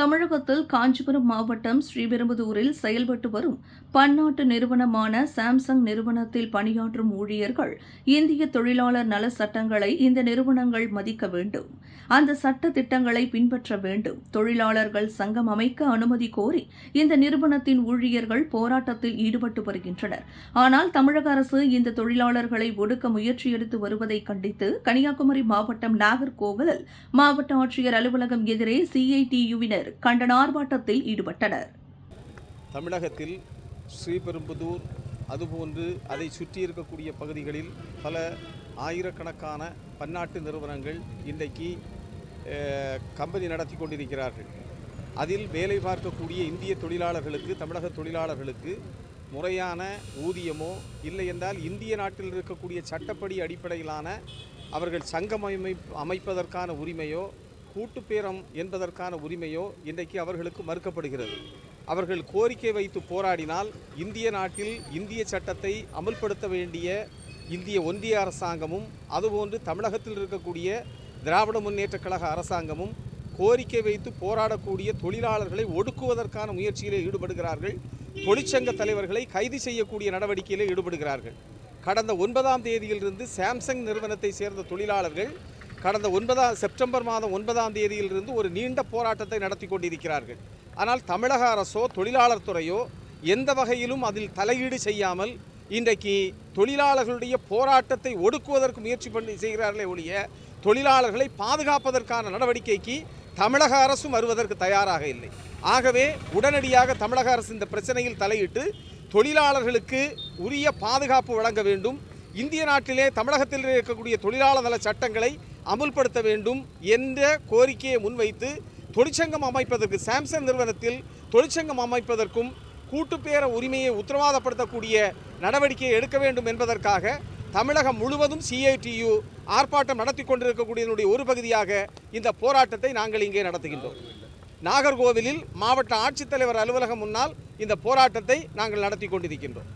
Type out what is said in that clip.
தமிழகத்தில் காஞ்சிபுரம் மாவட்டம் ஸ்ரீபெரும்புதூரில் செயல்பட்டு வரும் பன்னாட்டு நிறுவனமான சாம்சங் நிறுவனத்தில் பணியாற்றும் ஊழியர்கள் இந்திய தொழிலாளர் நல சட்டங்களை இந்த நிறுவனங்கள் மதிக்க வேண்டும். அந்த சட்ட திட்டங்களை பின்பற்ற வேண்டும். தொழிலாளர்கள் சங்கம் அமைக்க அனுமதி கோரி இந்த நிறுவனத்தின் ஊழியர்கள் போராட்டத்தில் ஈடுபட்டு வருகின்றனர். ஆனால் தமிழக அரசு இந்த தொழிலாளர்களை ஒடுக்க முயற்சி எடுத்து வருவதை கண்டித்து கன்னியாகுமரி மாவட்டம் நாகர்கோவிலில் மாவட்ட ஆட்சியர் அலுவலகம் எதிரே சிஐடியுவினர் கண்டன ஆர்ப்பாட்டத்தில் ஈடுபட்டனர். தமிழகத்தில் ஸ்ரீபெரும்புதூர் அதுபோன்று அதை சுற்றி இருக்கக்கூடிய பகுதிகளில் பல ஆயிரக்கணக்கான பன்னாட்டு நிறுவனங்கள் இன்றைக்கு கம்பெனி நடத்தி கொண்டிருக்கிறார்கள். அதில் வேலை பார்க்கக்கூடிய இந்திய தொழிலாளர்களுக்கு தமிழக தொழிலாளர்களுக்கு முறையான ஊதியமோ இல்லை என்றால் இந்திய நாட்டில் இருக்கக்கூடிய சட்டப்படி அடிப்படையிலான அவர்கள் சங்கம் அமை அமைப்பதற்கான உரிமையோ கூட்டுப்பேரம் என்பதற்கான உரிமையோ இன்றைக்கு அவர்களுக்கு மறுக்கப்படுகிறது. அவர்கள் கோரிக்கை வைத்து போராடினால் இந்திய நாட்டில் இந்திய சட்டத்தை அமல்படுத்த வேண்டிய இந்திய ஒன்றிய அரசாங்கமும் அதுபோன்று தமிழகத்தில் இருக்கக்கூடிய திராவிட முன்னேற்ற கழக அரசாங்கமும் கோரிக்கை வைத்து போராடக்கூடிய தொழிலாளர்களை ஒடுக்குவதற்கான முயற்சியிலே ஈடுபடுகிறார்கள். தொழிற்சங்க தலைவர்களை கைது செய்யக்கூடிய நடவடிக்கையிலே ஈடுபடுகிறார்கள். கடந்த ஒன்பதாம் தேதியிலிருந்து சாம்சங் நிறுவனத்தை சேர்ந்த தொழிலாளர்கள் கடந்த ஒன்பதாம் செப்டம்பர் மாதம் ஒன்பதாம் தேதியிலிருந்து ஒரு நீண்ட போராட்டத்தை நடத்தி கொண்டிருக்கிறார்கள். ஆனால் தமிழக அரசோ தொழிலாளர் துறையோ எந்த வகையிலும் அதில் தலையீடு செய்யாமல் இன்றைக்கு தொழிலாளர்களுடைய போராட்டத்தை ஒடுக்குவதற்கு முயற்சி பண்ணி செய்கிறார்களே ஒழிய தொழிலாளர்களை பாதுகாப்பதற்கான நடவடிக்கைக்கு தமிழக அரசும் வருவதற்கு தயாராக இல்லை. ஆகவே உடனடியாக தமிழக அரசு இந்த பிரச்சனையில் தலையிட்டு தொழிலாளர்களுக்கு உரிய பாதுகாப்பு வழங்க வேண்டும். இந்திய நாட்டிலே தமிழகத்தில் இருக்கக்கூடிய தொழிலாளர் நல சட்டங்களை அமுல்படுத்த வேண்டும் என்ற கோரிக்கையை முன்வைத்து தொழிற்சங்கம் அமைப்பதற்கு சாம்சங் நிறுவனத்தில் தொழிற்சங்கம் அமைப்பதற்கும் கூட்டுப்பேர உரிமையை உத்தரவாதப்படுத்தக்கூடிய நடவடிக்கையை எடுக்க வேண்டும் என்பதற்காக தமிழகம் முழுவதும் சிஐடியு ஆர்ப்பாட்டம் நடத்தி கொண்டிருக்கக்கூடியதனுடைய ஒரு பகுதியாக இந்த போராட்டத்தை நாங்கள் இங்கே நடத்துகின்றோம். நாகர்கோவிலில் மாவட்ட ஆட்சித்தலைவர் அலுவலகம் முன்னால் இந்த போராட்டத்தை நாங்கள் நடத்தி கொண்டிருக்கின்றோம்.